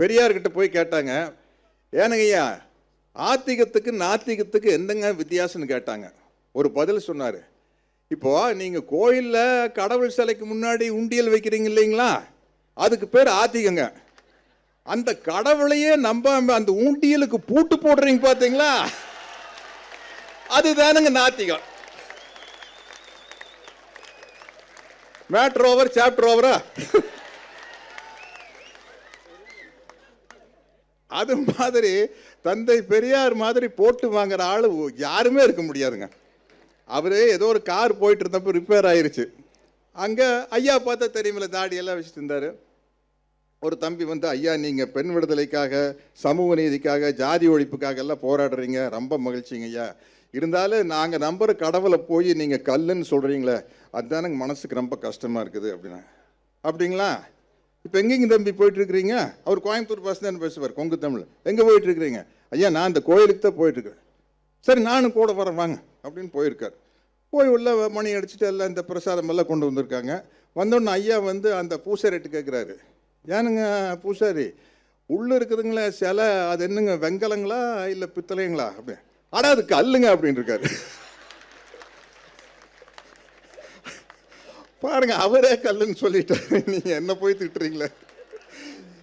பெரியார்கிட்ட போய் கேட்டாங்க ஏனங்கய்யா ஆத்திகத்துக்கு நாத்திகத்துக்கு என்னங்க வித்தியாசம்னு கேட்டாங்க. ஒரு பதில் சொன்னார் இப்போ நீங்கள் கோயிலில் கடவுள் சிலைக்கு முன்னாடி உண்டியல் வைக்கிறீங்க இல்லைங்களா? அதுக்கு பேர் ஆத்திகங்க. அந்த கடவுளையே நம்பாம அந்த ஊண்டியலுக்கு பூட்டு போடுறீங்க பார்த்தீங்களா அதுதானுங்க நாத்திகம். மேட்ரு ஓவர் சாப்டர் ஓவரா அது மாதிரி தந்தை பெரியார் மாதிரி போட்டு வாங்குற ஆள் யாருமே இருக்க முடியாதுங்க. அவர் ஏதோ ஒரு கார் போயிட்டு இருந்தப்போ ரிப்பேர் ஆயிடுச்சு அங்கே ஐயா பார்த்தா தெரியுமில்ல தாடியெல்லாம் வச்சுட்டு இருந்தாரு. ஒரு தம்பி வந்து ஐயா நீங்கள் பெண் விடுதலைக்காக சமூக நீதிக்காக ஜாதி ஒழிப்புக்காக எல்லாம் போராடுறீங்க. ரொம்ப மகிழ்ச்சிங்க ஐயா. இருந்தாலும் நாங்கள் நம்புற கடவுளை போய் நீங்கள் கல்லுன்னு சொல்கிறீங்களே அதுதானங்க மனசுக்கு ரொம்ப கஷ்டமாக இருக்குது அப்படின்னா. அப்படிங்களா? இப்போ எங்கேங்க தம்பி போயிட்டுருக்கிறீங்க? அவர் கோயம்புத்தூர் பாஸ் தான் பேசுவார் கொங்கு தமிழ். எங்கே போயிட்டுருக்கிறீங்க? ஐயா நான் இந்த கோயிலுக்கு தான் போயிட்டுருக்கிறேன். சரி நானும் கூட வரேன் வாங்க அப்படின்னு போயிருக்கார். போய் உள்ள மணி அடிச்சுட்டு எல்லாம் இந்த பிரசாதம் எல்லாம் கொண்டு வந்திருக்காங்க. வந்தோடனே ஐயா வந்து அந்த பூசாரிட்டு கேட்குறாரு. ஏனுங்க பூசாரி உள்ளே இருக்குதுங்களே சிலை அது என்னங்க வெங்கலங்களா இல்லை பித்தளைங்களா அப்படி அடா அது கல்லுங்க அப்படின்னு இருக்காரு பாருங்க அவரே கல்லுன்னு சொல்லிட்டாரு. நீங்க என்ன போய் திட்டுறீங்களே?